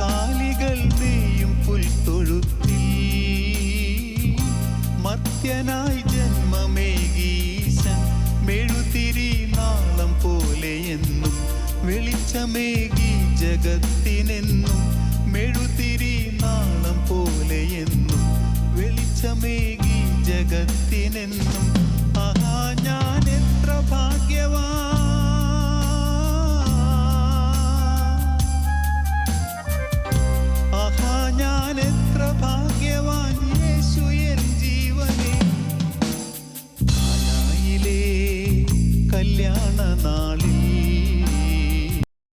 കാലികൾ മെഴുതിരി നാളം പോലെ എന്നും ജഗത്തിനെന്നും മെഴുതിരി നാളം പോലെ എന്നും വെളിച്ചമേകി ജഗത്തിനെന്നും. കല്യാണ നാളിൽ